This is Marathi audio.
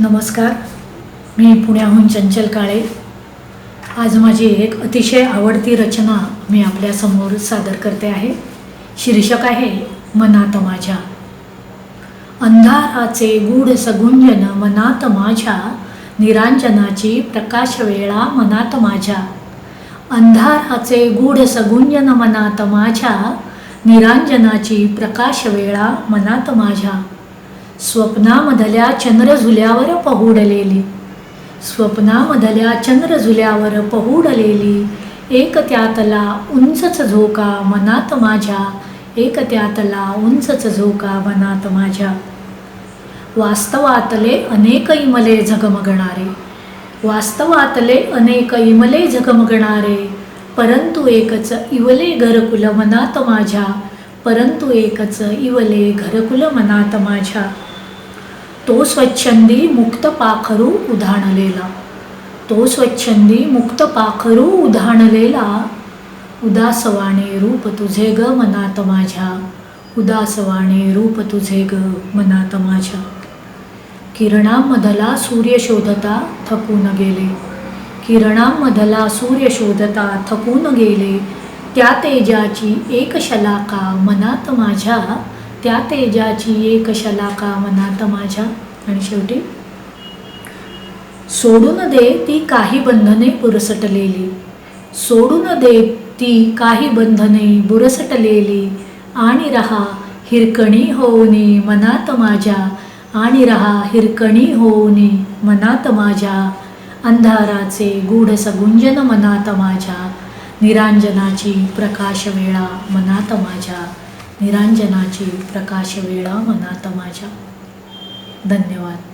नमस्कार. मी पुण्याहून चंचल काळे. आज माझी एक अतिशय आवडती रचना मी आपल्यासमोर सादर करते आहे. शीर्षक आहे मनात माझ्या. अंधाराचे गूढ सगुंजन मनात माझ्या. निरांजनाची प्रकाशवेळा मनात माझ्या. अंधाराचे गूढ सगुंजन मनात माझ्या. निरांजनाची प्रकाशवेळा मनात माझ्या. स्वप्नामधल्या चंद्रझुल्यावर पहुडलेली. स्वप्नामधल्या चंद्रझुल्यावर पहुडलेली. एक त्यातला उंचच झोका मनात माझ्या. एक त्यातला उंचच झोका मनात माझ्या. वास्तवातले अनेक इमले झगमगणारे. वास्तवातले अनेक इमले झगमगणारे. परंतु एकच इवले घरकुल मनात माझ्या. परंतु एकच इवले घरकुल मनात माझ्या. तो स्वच्छंदी मुक्त पाखरू उधाणलेला. तो स्वच्छंदी मुक्त पाखरू उधाणलेला. उदासवाणे रूप तुझे ग मनात माझ्या. उदासवाणे रूप तुझे ग मनात माझ्या. किरणामधला सूर्य शोधता थकून गेले. किरणांमधला सूर्य शोधता थकून गेले. त्या तेजाची एक शलाका मनात माझ्या. त्या तेजाची एक शलाका मनात माझ्या? आणि शेवटी सोडून दे ती काही बंधने पुरसटलेली सोडून दे ती काही बंधने बुरसटलेली. आणि रहा हिरकणी होऊने मनात माझ्या. आणि रहा हिरकणी होऊने मनात माझ्या. अंधाराचे गूढ सगुंजन मनात माझ्या. निरांजनाची प्रकाशवेळा मनात माझ्या. निरांजनाची प्रकाश वेळा मनात माझ्या. धन्यवाद.